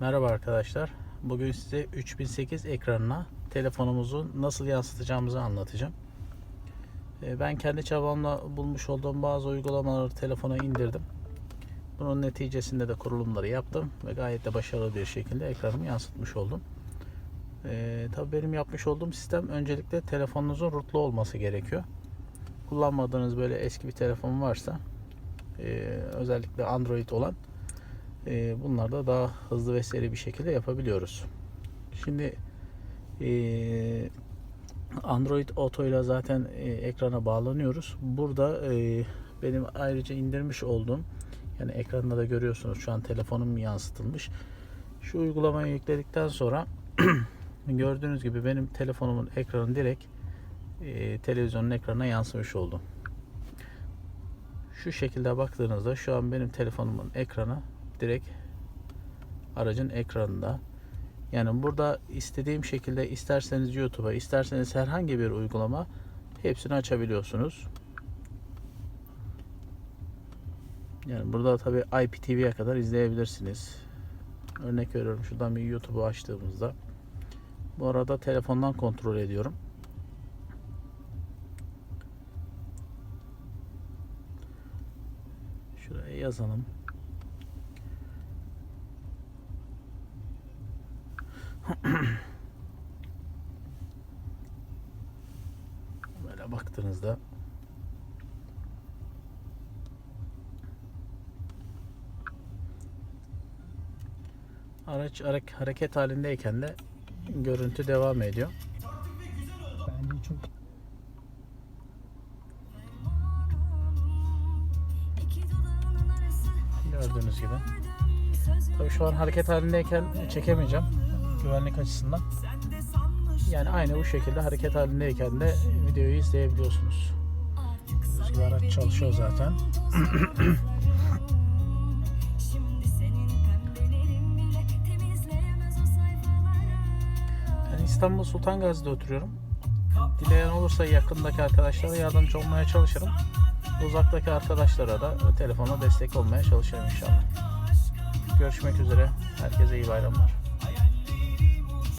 Merhaba arkadaşlar. Bugün size 3008 ekranına telefonumuzu nasıl yansıtacağımızı anlatacağım. Ee, Ben kendi çabamla bulmuş olduğum bazı uygulamaları telefona indirdim. Bunun neticesinde de kurulumları yaptım ve gayet de başarılı bir şekilde ekranımı yansıtmış oldum. Ee, tabii benim yapmış olduğum sistem öncelikle telefonunuzun rootlu olması gerekiyor. Kullanmadığınız böyle eski bir telefon varsa e, özellikle Android olan e, bunlar da daha hızlı ve seri bir şekilde yapabiliyoruz. Şimdi e, Android Auto ile zaten e, ekrana bağlanıyoruz. Burada e, benim ayrıca indirmiş olduğum yani ekranda da görüyorsunuz şu an telefonum yansıtılmış. Şu uygulamayı yükledikten sonra gördüğünüz gibi benim telefonumun ekranı direkt e, televizyonun ekranına yansımış oldu. Şu şekilde baktığınızda şu an benim telefonumun ekranı direkt aracın ekranında. Yani burada istediğim şekilde isterseniz YouTube'a, isterseniz herhangi bir uygulama hepsini açabiliyorsunuz. Yani burada tabi IPTV'ye kadar izleyebilirsiniz. Örnek veriyorum şuradan bir YouTube'u açtığımızda. Bu arada telefondan kontrol ediyorum. Şuraya yazalım. Böyle baktığınızda araç hare- hareket halindeyken de görüntü devam ediyor. Bence çok Gördüğünüz gibi. Tabii şu an hareket halindeyken çekemeyeceğim güvenlik açısından. Yani aynı bu şekilde hareket halindeyken de videoyu izleyebiliyorsunuz. Gibi araç çalışıyor zaten. Ben İstanbul Sultan Gazi'de oturuyorum. Dileyen olursa yakındaki arkadaşlara yardımcı olmaya çalışırım. Uzaktaki arkadaşlara da telefona destek olmaya çalışırım inşallah. Görüşmek üzere. Herkese iyi bayramlar.